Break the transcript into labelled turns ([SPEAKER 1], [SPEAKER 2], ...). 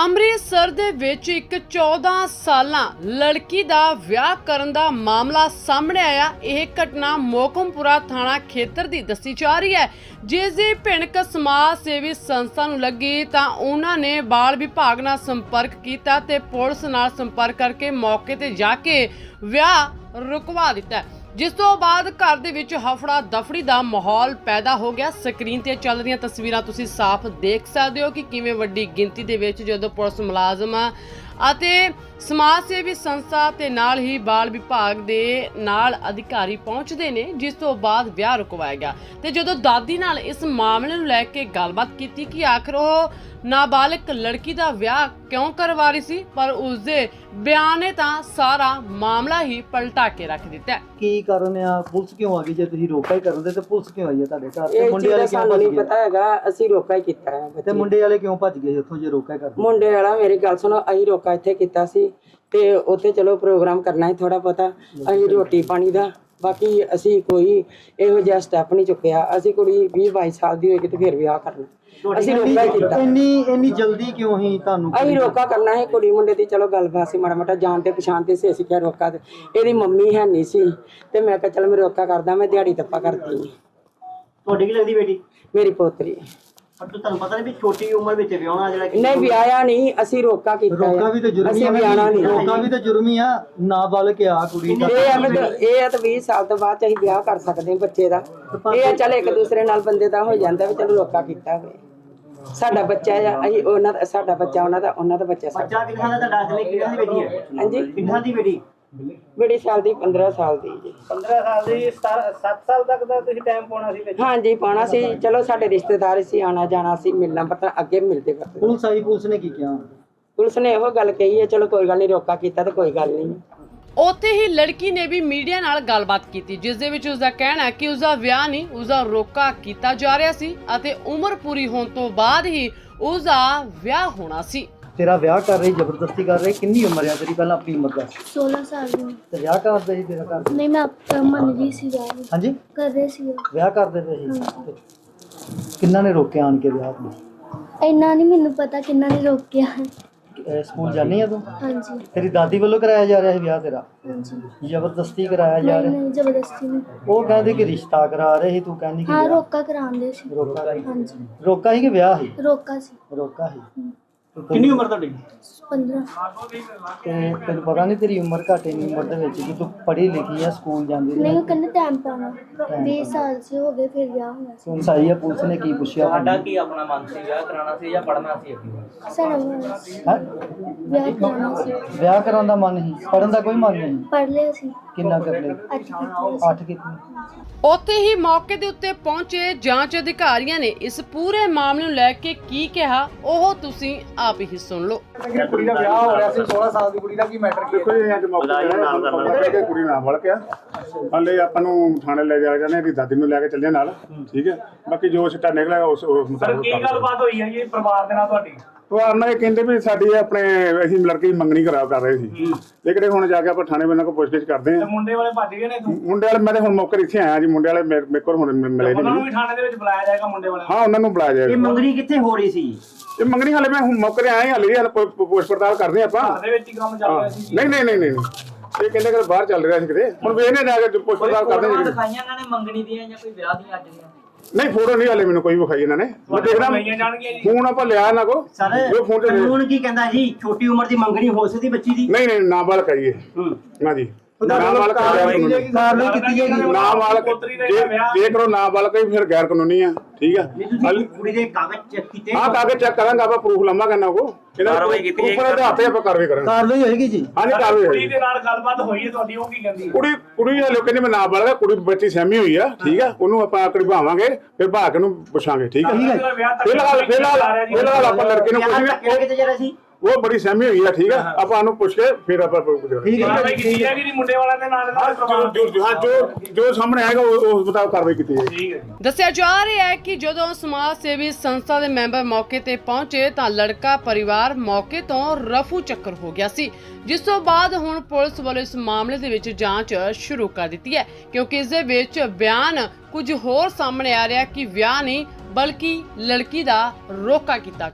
[SPEAKER 1] ਅੰਮ੍ਰਿਤਸਰ ਦੇ ਵਿੱਚ ਇੱਕ 14 ਸਾਲਾਂ ਲੜਕੀ ਦਾ ਵਿਆਹ ਕਰਨ ਦਾ ਮਾਮਲਾ ਸਾਹਮਣੇ ਆਇਆ। ਇਹ ਘਟਨਾ ਮੋਕਮਪੁਰਾ ਥਾਣਾ ਖੇਤਰ ਦੀ ਦੱਸੀ ਜਾ ਰਹੀ ਹੈ। ਜਿਸ ਦੀ ਭਿਣਕ ਸਮਾਜ ਸੇਵੀ ਸੰਸਥਾ ਨੂੰ ਲੱਗੀ ਤਾਂ ਉਹਨਾਂ ਨੇ ਬਾਲ ਵਿਭਾਗ ਨਾਲ ਸੰਪਰਕ ਕੀਤਾ ਤੇ ਪੁਲਿਸ ਨਾਲ ਸੰਪਰਕ ਕਰਕੇ ਮੌਕੇ ਤੇ ਜਾ ਕੇ ਵਿਆਹ ਰੁਕਵਾ ਦਿੱਤਾ। ਜਿਸ ਤੋਂ ਬਾਅਦ ਘਰ ਦੇ ਵਿੱਚ ਹਫੜਾ ਦਫੜੀ ਦਾ ਮਾਹੌਲ ਪੈਦਾ ਹੋ ਗਿਆ। ਸਕਰੀਨ ਤੇ ਚੱਲ ਰਹੀਆਂ ਤਸਵੀਰਾਂ ਤੁਸੀਂ ਸਾਫ਼ ਦੇਖ ਸਕਦੇ ਹੋ ਕਿ ਕਿਵੇਂ ਵੱਡੀ ਗਿਣਤੀ ਦੇ ਵਿੱਚ ਜਦੋਂ ਪੁਲਿਸ ਮੁਲਾਜ਼ਮ ਅਤੇ ਸਮਾਜ ਸੇਵੀ ਸੰਸਥਾ ਤੇ ਨਾਲ ਹੀ ਬਾਲ ਵਿਭਾਗ ਦੇ ਨਾਲ ਅਧਿਕਾਰੀ ਪਹੁੰਚਦੇ ਨੇ ਜਿਸ ਤੋਂ ਬਾਅਦ ਵਿਆਹ ਰੁਕਵਾਇਆ ਗਿਆ। ਤੇ ਜਦੋਂ ਦਾਦੀ ਨਾਲ ਇਸ ਮਾਮਲੇ ਨੂੰ ਲੈ ਕੇ ਗੱਲਬਾਤ ਕੀਤੀ ਕਿ ਆਖਰ ਉਹ ਨਾਬਾਲਗ ਲੜਕੀ ਦਾ ਵਿਆਹ ਕਿਉਂ ਕਰਵਾ ਰਹੀ ਸੀ ਪਰ ਉਸਦੇ ਬਿਆਨ ਨੇ ਤਾਂ ਸਾਰਾ ਮਾਮਲਾ ਹੀ ਪਲਟਾ ਕੇ ਰੱਖ ਦਿੱਤਾ।
[SPEAKER 2] ਕੀ ਕਾਰਨ ਆ? ਪੁਲਿਸ ਕਿਉਂ ਆ ਗਈ? ਜੇ ਤੁਸੀਂ ਰੋਕਾ ਹੀ ਕਰਨ ਦੇ ਤੇ ਪੁਲਿਸ ਕਿਉਂ ਆਈ ਹੈ ਤੁਹਾਡੇ ਘਰ? ਤੇ
[SPEAKER 3] ਇਹ
[SPEAKER 2] ਮੁੰਡੇ ਵਾਲੇ
[SPEAKER 3] ਦਾ
[SPEAKER 2] ਕਿਉਂ
[SPEAKER 3] ਸਾਨੂੰ
[SPEAKER 2] ਭੱਜ
[SPEAKER 3] ਨਹੀਂ
[SPEAKER 2] ਗਏ?
[SPEAKER 3] ਪਤਾ ਹੈਗਾ ਅਸੀਂ ਰੋਕਾ ਹੀ ਕੀਤਾ ਹੈ
[SPEAKER 2] ਤੇ
[SPEAKER 3] ਬੱਚੇ।
[SPEAKER 2] ਮੁੰਡੇ ਵਾਲੇ ਕਿਉਂ ਭੱਜ ਗਏ ਉੱਥੋਂ ਜੇ ਰੋਕਾ ਹੀ ਕਰਦੇ
[SPEAKER 3] ਮੁੰਡੇ ਵਾਲਾ ਮੇਰੀ ਗੱਲ ਸੁਣੋ ਅਸੀਂ ਰੋਕਾ ਇੱਥੇ ਕੀਤਾ ਸੀ ਤੇ ਉੱਥੇ ਚਲੋ ਪ੍ਰੋਗਰਾਮ ਕਰਨਾ ਹੈ ਥੋੜਾ ਪਤਾ ਅਸੀਂ ਰੋਟੀ ਪਾਣੀ ਦਾ ਬਾਕੀ ਅਸੀਂ ਕੋਈ ਇਹੋ ਜਿਹਾ ਸਟੈਪ ਨਹੀਂ ਚੁੱਕਿਆ। ਅਸੀਂ ਕੁੜੀ 20 22 ਸਾਲ ਦੀ ਹੋਏਗੀ ਤੇ ਫਿਰ ਵਿਆਹ ਕਰਨਾ। ਅਸੀਂ ਰੋਕਾ ਹੀ ਕੀਤਾ।
[SPEAKER 2] ਇੰਨੀ ਇੰਨੀ ਜਲਦੀ ਕਿਉਂ ਹੀ ਤੁਹਾਨੂੰ
[SPEAKER 3] ਅਸੀਂ ਰੋਕਾ ਕਰਨਾ ਹੈ ਕੁੜੀ ਮੁੰਡੇ ਦੀ ਚਲੋ ਗੱਲਬਾਤ ਸੀ ਮਾੜਾ ਮਾੜਾ ਜਾਣ ਤੇ ਪਛਾਣ ਤੇ ਸੀ ਅਸੀਂ ਕਿਹਾ ਰੋਕਾ ਤੇ। ਇਹਦੀ ਮੰਮੀ ਹੈ ਨਹੀਂ ਸੀ ਤੇ ਮੈਂ ਕਿਹਾ ਚਲ ਮੈਂ ਰੋਕਾ ਕਰਦਾ ਮੈਂ ਦਿਹਾੜੀ ਤੱਪਾ ਕਰਦੀ
[SPEAKER 2] ਤੁਹਾਡੀ ਕੀ ਲੱਗਦੀ ਬੇਟੀ?
[SPEAKER 3] ਮੇਰੀ ਪੋਤਰੀ।
[SPEAKER 2] ਪਰ ਤੁਹਾਨੂੰ ਪਤਾ ਨਹੀਂ ਵੀ ਛੋਟੀ ਉਮਰ ਵਿੱਚ ਵਿਆਹਣਾ ਜਿਹੜਾ
[SPEAKER 3] ਨਹੀਂ ਵਿਆਹਿਆ ਨਹੀਂ ਅਸੀਂ ਰੋਕਾ ਕੀਤਾ
[SPEAKER 2] ਰੋਕਾ
[SPEAKER 3] ਹੈ।
[SPEAKER 2] ਵੀ ਤੇ ਜੁਰਮੀ
[SPEAKER 3] ਅਸੀਂ
[SPEAKER 2] ਆ
[SPEAKER 3] ਵਿਆਹਣਾ ਨਹੀਂ।
[SPEAKER 2] ਰੋਕਾ ਵੀ ਤੇ ਜੁਰਮੀ ਆ ਨਾਬਾਲਗ ਆ ਕੁੜੀ ਦਾ
[SPEAKER 3] ਇਹ ਆ ਵੀ ਤਾਂ- ਇਹ ਆ ਤਾਂ 20 ਸਾਲ ਤੋਂ ਬਾਅਦ ਚ ਅਸੀਂ ਵਿਆਹ ਕਰ ਸਕਦੇ ਹਾਂ ਬੱਚੇ ਦਾ। ਇਹ ਆ ਚੱਲ ਇੱਕ ਦੂਸਰੇ ਨਾਲ ਬੰਦੇ ਦਾ ਹੋ ਜਾਂਦਾ ਵੀ ਚਲੋ ਰੋਕਾ ਕੀਤਾ ਹੋਵੇ। ਸਾਡਾ ਬੱਚਾ ਆ ਅਸੀਂ ਉਹਨਾਂ ਦਾ ਸਾਡਾ ਬੱਚਾ ਉਹਨਾਂ ਦਾ ਉਹਨਾਂ ਦਾ ਬੱਚਾ ਸਾਡਾ।
[SPEAKER 2] ਬੱਚਾ ਕਿੰਨਾ ਦਾ ਤੁਹਾਡਾ? ਅਸਲੀ ਕਿੰਨਾ ਦੀ ਬੇਟੀ ਹੈ?
[SPEAKER 3] ਹਾਂਜੀ?
[SPEAKER 2] ਕਿੰਨਾ ਦੀ ਬੇਟੀ?
[SPEAKER 3] ਬੜੀ ਸਾਲ ਦੀ 15 ਸਾਲ ਦੀ ਜੀ।
[SPEAKER 2] 15 ਸਾਲ ਦੀ 7 ਸਾਲ ਤੱਕ ਦਾ ਤੁਸੀਂ ਟਾਈਮ ਪਾਉਣਾ ਸੀ
[SPEAKER 3] ਹਾਂਜੀ ਪਾਉਣਾ ਸੀ। ਚਲੋ ਸਾਡੇ ਰਿਸ਼ਤੇਦਾਰ ਸੀ ਆਣਾ ਜਾਣਾ ਸੀ ਮਿਲਣਾ ਪਤਾ ਅੱਗੇ ਮਿਲਦੇ ਕਰਦੇ।
[SPEAKER 2] ਪੁਲਿਸ ਆਈ ਪੁਲਿਸ ਨੇ ਕੀ ਕਿਹਾ?
[SPEAKER 3] ਪੁਲਿਸ ਨੇ ਇਹੋ ਗੱਲ ਕਹੀ ਹੈ ਚਲੋ ਕੋਈ ਗੱਲ ਨਹੀਂ ਰੋਕਾ ਕੀਤਾ ਤਾਂ ਕੋਈ ਗੱਲ ਨਹੀਂ
[SPEAKER 1] ਉੱਥੇ ਹੀ ਲੜਕੀ ਨੇ ਵੀ ਮੀਡੀਆ ਨਾਲ ਗੱਲਬਾਤ ਕੀਤੀ ਜਿਸ ਦੇ ਵਿੱਚ ਉਸਦਾ ਕਹਿਣਾ ਹੈ ਕਿ ਉਸਦਾ ਵਿਆਹ ਨਹੀਂ ਉਸਦਾ ਰੋਕਾ ਕੀਤਾ ਜਾ ਰਿਹਾ ਸੀ ਅਤੇ ਉਮਰ ਪੂਰੀ ਹੋਣ ਤੋਂ ਬਾਅਦ ਹੀ ਉਸਦਾ ਵਿਆਹ ਹੋਣਾ ਸੀ।
[SPEAKER 2] ਤੇਰਾ ਵਿਆਹ ਕਰ ਰਹੀ ਜ਼ਬਰਦਸਤੀ ਕਰ ਰਹੀ ਕਿੰਨੀ ਉਮਰ ਆ ਤੇਰੀ ਪਹਿਲਾਂ ਆਪਣੀ ਉਮਰ ਦਾ?
[SPEAKER 4] 16 ਸਾਲ ਦੀ।
[SPEAKER 2] ਤੇ ਵਿਆਹ ਕਰਦੇ ਸੀ ਤੇਰਾ ਘਰ?
[SPEAKER 4] ਨਹੀਂ ਮੈਂ ਆਪ- ਮੰਨ ਰਹੀ ਸੀ ਵਿਆਹ ਨੂੰ।
[SPEAKER 2] ਹਾਂਜੀ?
[SPEAKER 4] ਕਰ ਰਹੇ ਸੀ ਉਹ।
[SPEAKER 2] ਵਿਆਹ ਕਰਦੇ ਪਏ ਸੀ? ਕਿੰਨਾ ਨੇ ਰੋਕਿਆ ਆਣ ਕੇ ਵਿਆਹ ਨੂੰ?
[SPEAKER 4] ਇੰਨਾ ਨਹੀਂ ਮੈਨੂੰ ਪਤਾ ਕਿੰਨਾ ਨੇ ਰੋਕਿਆ।
[SPEAKER 2] ਇਹ ਸਕੂਲ ਜਾਣੀ ਆ ਤੂੰ?
[SPEAKER 4] ਹਾਂਜੀ।
[SPEAKER 2] ਤੇਰੀ ਦਾਦੀ ਵੱਲੋਂ ਕਰਾਇਆ ਜਾ ਰਿਹਾ ਸੀ ਵਿਆਹ ਤੇਰਾ?
[SPEAKER 4] ਹਾਂਜੀ।
[SPEAKER 2] ਜ਼ਬਰਦਸਤੀ ਕਰਾਇਆ ਜਾ
[SPEAKER 4] ਨਹੀਂ
[SPEAKER 2] ਰਿਹਾ?
[SPEAKER 4] ਨਹੀਂ ਜ਼ਬਰਦਸਤੀ ਨਹੀਂ।
[SPEAKER 2] ਉਹ ਕਹਿੰਦੇ ਕਿ ਰਿਸ਼ਤਾ ਕਰਾ ਰਹੇ ਸੀ ਤੂੰ ਕਹਿੰਦੀ ਕਿ
[SPEAKER 4] ਹਾਂ
[SPEAKER 2] ਵਿਆਹ।
[SPEAKER 4] ਰੋਕਾ ਕਰਾਉਂਦੇ ਸੀ।
[SPEAKER 2] ਰੋਕਾ ਸੀ।
[SPEAKER 4] ਹਾਂਜੀ।
[SPEAKER 2] ਰੋਕਾ ਸੀ ਕਿ ਵਿਆਹ ਸੀ
[SPEAKER 4] ਰੋਕਾ ਸੀ।
[SPEAKER 2] ਰੋਕਾ ਸੀ
[SPEAKER 4] ਹਮ।
[SPEAKER 2] ਕਿੰਨੀ ਉਮਰ ਤੁਹਾਡੀ?
[SPEAKER 4] 15
[SPEAKER 2] ਤੇ ਤੈਨੂੰ ਪਤਾ ਨਹੀਂ ਤੇਰੀ ਉਮਰ ਘੱਟ ਇੰਨੀ ਉਮਰ ਦੇ ਵਿੱਚ ਕਿ ਤੂੰ ਪੜ੍ਹੀ ਲਿਖੀ ਆ ਸਕੂਲ ਜਾਂਦੀ
[SPEAKER 4] ਨਹੀਂ ਉਹ ਕਹਿੰਦੇ ਟਾਈਮ ਪਾਉਣਾ 20 ਸਾਲ ਸੇ ਹੋ ਗਏ ਫਿਰ ਵਿਆਹ ਹੋਣਾ ਸੀ।
[SPEAKER 2] ਸੁਣ ਸਾਈ ਆ ਪੁਲਿਸ ਨੇ ਕੀ ਪੁੱਛਿਆ
[SPEAKER 5] ਤੁਹਾਡਾ ਕੀ ਆਪਣਾ ਮਨ ਸੀ? ਵਿਆਹ ਕਰਾਉਣਾ ਸੀ ਜਾਂ ਪੜ੍ਹਨਾ ਸੀ ਅੱਗੇ?
[SPEAKER 4] ਸਾਡਾ ਹੋਣਾ ਸੀ।
[SPEAKER 2] ਹੈਂ?
[SPEAKER 4] ਵਿਆਹ ਕਰਾਉਣਾ ਸੀ।
[SPEAKER 2] ਵਿਆਹ ਕਰਾਉਣ ਦਾ ਮਨ ਨਹੀਂ ਪੜਨ ਦਾ ਕੋਈ ਮਨ ਨਹੀਂ?
[SPEAKER 4] ਪੜ ਲਿਆ ਸੀ।
[SPEAKER 2] ਕਿੰਨਾ ਕਰ ਲੈ
[SPEAKER 4] ਅੱਜ ਕੀਤੀ
[SPEAKER 2] ਅੱਠ ਕਿਤਨੀ
[SPEAKER 1] ਉੱਥੇ ਹੀ ਮੌਕੇ ਦੇ ਉੱਤੇ ਪਹੁੰਚੇ ਜਾਂਚ ਅਧਿਕਾਰੀਆਂ ਨੇ ਇਸ ਪੂਰੇ ਮਾਮਲੇ ਨੂੰ ਲੈ ਕੇ ਕੀ ਕਿਹਾ ਉਹ ਤੁਸੀਂ ਆਪ ਹੀ ਸੁਣ ਲਓ।
[SPEAKER 6] ਕੁੜੀ ਦਾ ਵਿਆਹ ਹੋ ਰਿਹਾ ਸੀ 16 ਸਾਲ ਦੀ ਕੁੜੀ ਦਾ ਕੀ ਮੈਟਰ ਕੀ ਦੇਖੋ ਜੀ ਅੱਜ ਮੌਕੇ ਤੇ ਪਤਾ ਕਿ ਕੁੜੀ ਨਾਲ ਵੜ ਗਿਆ ਹਲੇ ਆਪਾਂ ਨੂੰ ਥਾਣੇ ਲੈ ਜਾ ਜਾਂਦੇ ਇਹਦੀ ਦਾਦੀ ਨੂੰ ਲੈ ਕੇ ਚੱਲੇ ਨਾਲ। ਠੀਕ ਹੈ? ਬਾਕੀ ਜੋ ਸਿੱਟਾ ਨਿਕਲਿਆ ਉਸ ਉਸ ਮੁਤਾਬਕ
[SPEAKER 5] ਕੀ ਗੱਲਬਾਤ ਹੋਈ ਹੈ ਜੀ ਪਰਿਵਾਰ ਦੇ ਨਾਲ ਤੁਹਾਡੀ?
[SPEAKER 6] ਪਰਿਵਾਰ ਨਾਲ ਇਹ ਕਹਿੰਦੇ ਵੀ ਸਾਡੀ ਆਪਣੇ ਅਸੀਂ ਲੜਕੀ ਮੰਗਣੀ ਕਰਾ ਕਰ ਰਹੇ ਸੀ। ਲੇਕਿਨ ਹੁਣ ਜਾ ਕੇ ਆਪਾਂ ਥਾਣੇ ਬੰਨਾਂ ਕੋਲ ਪੁੱਛਗਿੱਛ ਕਰਦੇ ਹਾਂ
[SPEAKER 5] ਮੁੰਡੇ ਵਾਲੇ ਭੱਜ ਗਏ ਨੇ
[SPEAKER 6] ਮੁੰਡੇ ਵਾਲੇ ਮੈਂ ਤੇ ਹੁਣ ਮੌਕੇ ਤੇ ਇੱਥੇ ਆਇਆ ਜੀ ਮੁੰਡੇ ਵਾਲੇ ਮੇਰੇ ਮੇਰੇ ਕੋਲ ਹੁਣ ਮਿ- ਮਿਲੇ
[SPEAKER 5] ਉਹਨਾਂ ਨੂੰ
[SPEAKER 6] ਨਹੀਂ
[SPEAKER 5] ਵੀ ਥਾਣੇ ਦੇ ਵਿੱਚ ਬੁਲਾਇਆ ਜਾਏਗਾ ਮੁੰਡੇ ਵਾਲੇ
[SPEAKER 6] ਹਾਂ ਉਹਨਾਂ ਨੂੰ ਬੁਲਾਇਆ ਜਾਏਗਾ।
[SPEAKER 2] ਮੰਗਣੀ ਕਿੱਥੇ ਹੋ ਰਹੀ ਸੀ?
[SPEAKER 6] ਇਹ ਮੰਗਣੀ ਹਾਲੇ ਮੈਂ ਹੁਣ ਮੌਕੇ ਤੇ ਆਇਆ ਹੀ ਹਾਲੇ ਹਲੇ ਪੁੱਛ ਪੜਤਾਲ ਕਰਦੇ ਹਾਂ ਆਪਾਂ।
[SPEAKER 5] ਘਰ ਦੇ ਵਿੱਚ ਹੀ ਕੰਮ ਚੱਲ ਰਿਹਾ ਸੀ
[SPEAKER 6] ਨਹੀਂ ਨਹੀਂ ਨਹੀਂ ਨਹੀਂ ਨਹੀਂ। ਇਹ ਕਹਿੰਦੇ ਕਿ ਬਾਹਰ ਚੱਲ ਰਿਹਾ ਸੀ ਕਿਤੇ। ਹੁਣ ਵੇਖਨੇ ਜਾ ਕੇ ਪੁੱਛ ਪੜਤਾਲ ਕਰਦੇ ਜੀ।
[SPEAKER 5] ਦਿਖਾਈਆਂ ਇਹਨਾਂ ਨੇ ਮੰਗਣੀ ਦੀਆਂ ਜਾਂ ਕੋਈ ਵਿਆਹ ਦੀਆਂ ਅੱਜ ਦੀਆਂ।
[SPEAKER 6] ਨਹੀਂ ਫੋਟੋ ਨਹੀਂ ਹਾਲੇ ਮੈਨੂੰ ਕੋਈ ਵਿਖਾਈ ਇਹਨਾਂ ਨੇ। ਮੈਂ ਦੇਖਦਾ
[SPEAKER 5] ਲਈਆਂ ਜਾਣਗੀਆਂ ਜੀ।
[SPEAKER 6] ਫੋਨ ਆਪਾਂ ਲਿਆ ਨਾ ਕੋ ਉਹ ਫੋਨ ਤੇ
[SPEAKER 2] ਕਾਨੂੰਨ ਕੀ ਕਹਿੰਦਾ ਜੀ? ਛੋਟੀ ਉਮਰ ਦੀ ਮੰਗਣੀ ਹੋ ਸਕਦੀ ਬੱਚੀ ਦੀ?
[SPEAKER 6] ਨਹੀਂ ਨਹੀਂ ਨਾਬਾਲਗ ਕਹੀਏ ਨਾ ਜੀ। ਨਾਬਾਲਗ ਕਾਰਵਾਈ
[SPEAKER 2] ਕਾਰਵਾਈ ਕੀਤੀ ਜਾਏਗੀ
[SPEAKER 6] ਨਾਬਾਲਗ
[SPEAKER 5] ਪੋਤਰੀ ਦਾ
[SPEAKER 6] ਜੇ
[SPEAKER 5] ਵਿਆਹ-
[SPEAKER 6] ਜੇ ਕਰੋ ਨਾਬਾਲਗ ਹੀ ਫਿਰ ਗੈਰ ਕਾਨੂੰਨੀ ਆ ਠੀਕ ਆ। ਹਾਲੇ-
[SPEAKER 2] ਕੁੜੀ ਦੇ ਕਾਗਜ਼ ਚੈੱਕ ਕੀਤੇ।
[SPEAKER 6] ਹਾਂ ਕਾਗਜ਼ ਚੈੱਕ ਕਰਾਂਗੇ ਆਪਾਂ ਪ੍ਰੂਫ ਲੰਮਾ ਕਰਨਾ ਕੋ ਕਾਰਵਾਈ ਕੀਤੀ ਜਾਏਗੀ ਉੱਪਰ ਹੱਥੇ ਆਪਾਂ ਕਾਰਵਾਈ ਕਰਾਂਗੇ।
[SPEAKER 2] ਕਾਰਵਾਈ ਹੋਏਗੀ ਜੀ।
[SPEAKER 6] ਹਾਂਜੀ ਕਾਰਵਾਈ
[SPEAKER 5] ਕੁੜੀ
[SPEAKER 6] ਹੋਏਗੀ।
[SPEAKER 5] ਦੇ ਨਾਲ ਗੱਲਬਾਤ ਹੋਈ ਹੈ ਤੁਹਾਡੀ ਉਹ ਕੀ ਕਹਿੰਦੀ?
[SPEAKER 6] ਕੁੜੀ ਕੁੜੀ ਹਲੇ ਕਹਿੰਦੇ ਮੈਂ ਨਾਬਾਲਗ ਆ ਕੁੜੀ ਬੱਚੀ ਸਹਿਮੀ ਹੋਈ ਆ ਠੀਕ ਆ। ਉਹਨੂੰ ਆਪਾਂ ਆਕੜੀ ਭਾਵਾਂਗੇ ਫਿਰ ਭਾ ਕੇ ਨੂੰ ਪੁੱਛਾਂਗੇ ਠੀਕ ਆ। ਫਿਲਹਾਲ ਆਪਾਂ ਲੜਕੇ ਨੂੰ
[SPEAKER 2] ਜਰਾ ਸੀ
[SPEAKER 6] ਉਹ ਬੜੀ ਸਹਿਮੀ ਹੋਈ ਆ ਠੀਕ ਆ? ਆਪਾਂ ਉਹਨੂੰ ਪੁੱਛ ਕੇ ਫਿਰ ਆਪਾਂ ਪੁੱਛਾਂਗੇ
[SPEAKER 2] ਠੀਕ ਹੈ
[SPEAKER 5] ਕਾਰਵਾਈ ਕੀਤੀ ਹੈ ਕਿ ਨਹੀਂ ਮੁੰਡੇ ਵਾਲਿਆਂ ਦੇ ਨਾਲ ਨਾਲ
[SPEAKER 6] ਜੋ ਜੋ ਹਾਂ, ਜੋ ਜੋ ਸਾਹਮਣੇ ਆਏਗਾ ਉਹ ਉਸ ਮੁਤਾਬਕ ਕਾਰਵਾਈ ਕੀਤੀ ਜਾਏਗੀ।
[SPEAKER 5] ਹੈ
[SPEAKER 1] ਦੱਸਿਆ ਜਾ ਰਿਹਾ ਹੈ ਕਿ ਜਦੋਂ ਸਮਾਜ ਸੇਵੀ ਸੰਸਥਾ ਦੇ ਮੈਂਬਰ ਮੌਕੇ ਤੇ ਪਹੁੰਚੇ ਤਾਂ ਲੜਕਾ ਪਰਿਵਾਰ ਮੌਕੇ ਤੋਂ ਰਫੂ ਚੱਕਰ ਹੋ ਗਿਆ ਸੀ ਜਿਸ ਤੋਂ ਬਾਅਦ ਹੁਣ ਪੁਲਿਸ ਵੱਲੋਂ ਇਸ ਮਾਮਲੇ ਦੇ ਵਿੱਚ ਜਾਂਚ ਸ਼ੁਰੂ ਕਰ ਦਿੱਤੀ ਹੈ ਕਿਉਂਕਿ ਇਸ ਦੇ ਵਿੱਚ ਬਿਆਨ ਕੁਝ ਹੋਰ ਸਾਹਮਣੇ ਆ ਰਿਹਾ ਕਿ ਵਿਆਹ ਨਹੀਂ ਬਲਕਿ ਲੜਕੀ ਦਾ ਰੋਕਾ ਕੀਤਾ